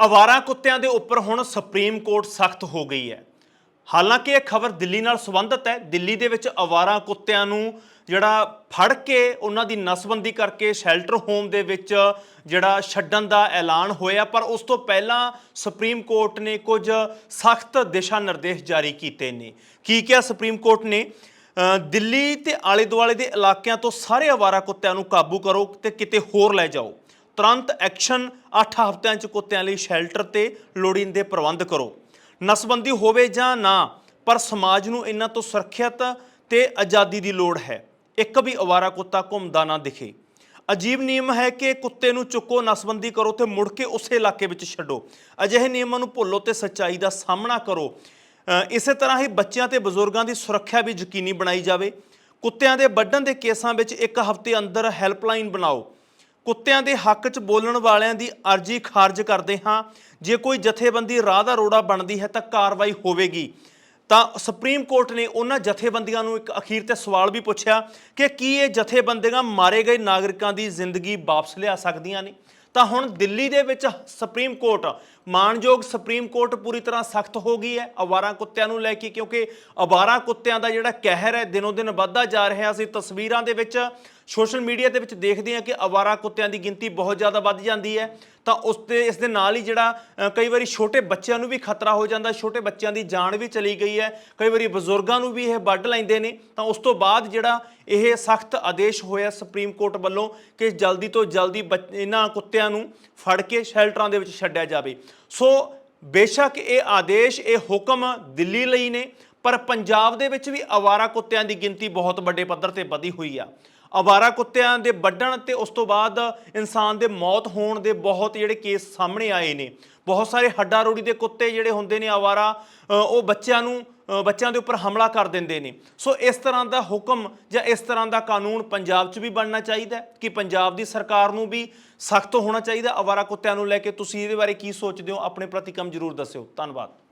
ਅਵਾਰਾ ਕੁੱਤਿਆਂ ਦੇ ਉੱਪਰ ਹੁਣ ਸੁਪਰੀਮ ਕੋਰਟ ਸਖਤ ਹੋ ਗਈ ਹੈ। ਹਾਲਾਂਕਿ ਇਹ ਖਬਰ ਦਿੱਲੀ ਨਾਲ ਸੰਬੰਧਿਤ ਹੈ। ਦਿੱਲੀ ਦੇ ਵਿੱਚ ਅਵਾਰਾ ਕੁੱਤਿਆਂ ਨੂੰ ਜਿਹੜਾ ਫੜ ਕੇ ਉਹਨਾਂ ਦੀ ਨਸਬੰਦੀ ਕਰਕੇ ਸ਼ੈਲਟਰ ਹੋਮ ਦੇ ਵਿੱਚ ਜਿਹੜਾ ਛੱਡਣ ਦਾ ਐਲਾਨ ਹੋਇਆ, ਪਰ ਉਸ ਤੋਂ ਪਹਿਲਾਂ ਸੁਪਰੀਮ ਕੋਰਟ ਨੇ ਕੁਝ ਸਖਤ ਦਿਸ਼ਾ ਨਿਰਦੇਸ਼ ਜਾਰੀ ਕੀਤੇ ਨੇ। ਕੀ ਕਿਹਾ ਸੁਪਰੀਮ ਕੋਰਟ ਨੇ? ਦਿੱਲੀ ਤੇ ਆਲੇ ਦੁਆਲੇ ਦੇ ਇਲਾਕਿਆਂ ਤੋਂ ਸਾਰੇ ਅਵਾਰਾ ਕੁੱਤਿਆਂ ਨੂੰ ਕਾਬੂ ਕਰੋ ਤੇ ਕਿਤੇ ਹੋਰ ਲੈ ਜਾਓ। ਤੁਰੰਤ ਐਕਸ਼ਨ 8 ਹਫ਼ਤਿਆਂ ਚ ਕੁੱਤਿਆਂ ਲਈ ਸ਼ੈਲਟਰ ਤੇ ਲੋੜੀਂਦੇ ਪ੍ਰਬੰਧ ਕਰੋ। ਨਸਬੰਦੀ ਹੋਵੇ ਜਾਂ ਨਾ, ਪਰ ਸਮਾਜ ਨੂੰ ਇਹਨਾਂ ਤੋਂ ਸੁਰੱਖਿਅਤ ਤੇ ਆਜ਼ਾਦੀ ਦੀ ਲੋੜ ਹੈ। ਇੱਕ ਵੀ ਅਵਾਰਾ ਕੁੱਤਾ ਘੁੰਮਦਾ ਨਾ ਦਿਖੇ। ਅਜੀਬ ਨਿਯਮ ਹੈ ਕਿ ਕੁੱਤੇ ਨੂੰ ਚੁੱਕੋ ਨਸਬੰਦੀ ਕਰੋ ਤੇ ਮੁੜ ਕੇ ਉਸੇ ਇਲਾਕੇ ਵਿੱਚ ਛੱਡੋ। ਅਜਿਹੇ ਨਿਯਮਾਂ ਨੂੰ ਭੁੱਲੋ ਤੇ ਸੱਚਾਈ ਦਾ ਸਾਹਮਣਾ ਕਰੋ। ਇਸੇ ਤਰ੍ਹਾਂ ਹੀ ਬੱਚਿਆਂ ਤੇ ਬਜ਼ੁਰਗਾਂ ਦੀ ਸੁਰੱਖਿਆ ਵੀ ਯਕੀਨੀ ਬਣਾਈ ਜਾਵੇ। ਕੁੱਤਿਆਂ ਦੇ ਵੱਢਣ ਦੇ ਕੇਸਾਂ ਵਿੱਚ ਇੱਕ ਹਫ਼ਤੇ ਅੰਦਰ ਹੈਲਪਲਾਈਨ ਬਣਾਓ। ਕੁੱਤਿਆਂ ਦੇ ਹੱਕ 'ਚ ਬੋਲਣ ਵਾਲਿਆਂ ਦੀ ਅਰਜ਼ੀ ਖਾਰਜ ਕਰਦੇ ਹਾਂ। ਜੇ ਕੋਈ ਜਥੇਬੰਦੀ ਰਾਹ ਦਾ ਰੋੜਾ ਬਣਦੀ ਹੈ ਤਾਂ ਕਾਰਵਾਈ ਹੋਵੇਗੀ। ਤਾਂ ਸੁਪਰੀਮ ਕੋਰਟ ਨੇ ਉਹਨਾਂ ਜਥੇਬੰਦੀਆਂ ਨੂੰ ਇੱਕ ਅਖੀਰ ਤੇ ਸਵਾਲ ਵੀ ਪੁੱਛਿਆ ਕਿ ਕੀ ਇਹ ਜਥੇਬੰਦੀਆਂ ਮਾਰੇ ਗਏ ਨਾਗਰਿਕਾਂ ਦੀ ਜ਼ਿੰਦਗੀ ਵਾਪਸ ਲਿਆ ਸਕਦੀਆਂ ਨੇ? ਤਾਂ ਹੁਣ ਦਿੱਲੀ ਦੇ ਵਿੱਚ ਸੁਪਰੀਮ ਕੋਰਟ ਮਾਨਯੋਗ ਸੁਪਰੀਮ ਕੋਰਟ ਪੂਰੀ ਤਰ੍ਹਾਂ ਸਖਤ ਹੋ ਗਈ ਹੈ। ਅਵਾਰਾ ਕੁੱਤਿਆਂ ਨੂੰ ਲੈ ਕੇ, ਕਿਉਂਕਿ ਅਵਾਰਾ ਕੁੱਤਿਆਂ ਦਾ ਜਿਹੜਾ ਕਹਿਰ ਹੈ ਦਿਨੋਂ ਦਿਨ ਵੱਧਦਾ ਜਾ ਰਿਹਾ ਅਸੀਂ ਤਸਵੀਰਾਂ ਦੇ ਵਿੱਚ, ਸੋਸ਼ਲ ਮੀਡੀਆ ਦੇ ਵਿੱਚ ਦੇਖਦੇ ਹਾਂ ਕਿ ਅਵਾਰਾ ਕੁੱਤਿਆਂ ਦੀ ਗਿਣਤੀ ਬਹੁਤ ਜ਼ਿਆਦਾ ਵੱਧ ਜਾਂਦੀ ਹੈ। ਤਾਂ ਉਸ ਤੇ, ਇਸ ਦੇ ਨਾਲ ਹੀ ਜਿਹੜਾ ਕਈ ਵਾਰੀ ਛੋਟੇ ਬੱਚਿਆਂ ਨੂੰ ਵੀ ਖਤਰਾ ਹੋ ਜਾਂਦਾ, ਛੋਟੇ ਬੱਚਿਆਂ ਦੀ ਜਾਨ ਵੀ ਚਲੀ ਗਈ ਹੈ। ਕਈ ਵਾਰੀ ਬਜ਼ੁਰਗਾਂ ਨੂੰ ਵੀ ਇਹ ਵੱਢ ਲੈਂਦੇ ਨੇ। ਤਾਂ ਉਸ ਤੋਂ ਬਾਅਦ ਜਿਹੜਾ ਇਹ ਸਖਤ ਆਦੇਸ਼ ਹੋਇਆ ਸੁਪਰੀਮ ਕੋਰਟ ਵੱਲੋਂ ਕਿ ਜਲਦੀ ਤੋਂ ਜਲਦੀ ਬੱਚ- ਇਹਨਾਂ ਕੁੱਤਿਆਂ ਨੂੰ ਫੜ ਕੇ ਸ਼ੈਲਟਰਾਂ ਦੇ ਵਿੱਚ ਛੱਡਿਆ ਜਾਵੇ। ਸੋ ਬੇਸ਼ੱਕ ਇਹ ਆਦੇਸ਼, ਇਹ ਹੁਕਮ ਦਿੱਲੀ ਲਈ ਨੇ, ਪਰ ਪੰਜਾਬ ਦੇ ਵਿੱਚ ਵੀ ਅਵਾਰਾ ਕੁੱਤਿਆਂ ਦੀ ਗਿਣਤੀ ਬਹੁਤ ਵੱਡੇ ਪੱਧਰ ਤੇ ਵਧੀ ਹੋਈ ਆ। ਅਵਾਰਾ ਕੁੱਤਿਆਂ ਦੇ ਵੱਢਣ ਤੇ ਉਸ ਤੋਂ ਬਾਅਦ ਇਨਸਾਨ ਦੇ ਮੌਤ ਹੋਣ ਦੇ ਬਹੁਤ ਜਿਹੜੇ ਕੇਸ ਸਾਹਮਣੇ ਆਏ ਨੇ। ਬਹੁਤ ਸਾਰੇ ਹੱਡਾ ਰੋੜੀ ਦੇ ਕੁੱਤੇ ਜਿਹੜੇ ਹੁੰਦੇ ਨੇ ਅਵਾਰਾ ਉਹ ਬੱਚਿਆਂ ਨੂੰ ਬੱਚਿਆਂ ਦੇ ਉੱਪਰ ਹਮਲਾ ਕਰ ਦਿੰਦੇ ਨੇ। ਸੋ ਇਸ ਤਰ੍ਹਾਂ ਦਾ ਹੁਕਮ ਜਾਂ ਇਸ ਤਰ੍ਹਾਂ ਦਾ ਕਾਨੂੰਨ ਪੰਜਾਬ 'ਚ ਵੀ ਬਣਨਾ ਚਾਹੀਦਾ ਕਿ ਪੰਜਾਬ ਦੀ ਸਰਕਾਰ ਨੂੰ ਵੀ ਸਖਤ ਹੋਣਾ ਚਾਹੀਦਾ। ਅਵਾਰਾ ਕੁੱਤਿਆਂ ਨੂੰ ਲੈ ਕੇ ਤੁਸੀਂ ਇਹਦੇ ਬਾਰੇ ਕੀ ਸੋਚਦੇ ਹੋ? ਆਪਣੇ ਪ੍ਰਤੀਕਰਮ ਜ਼ਰੂਰ ਦੱਸਿਓ। ਧੰਨਵਾਦ।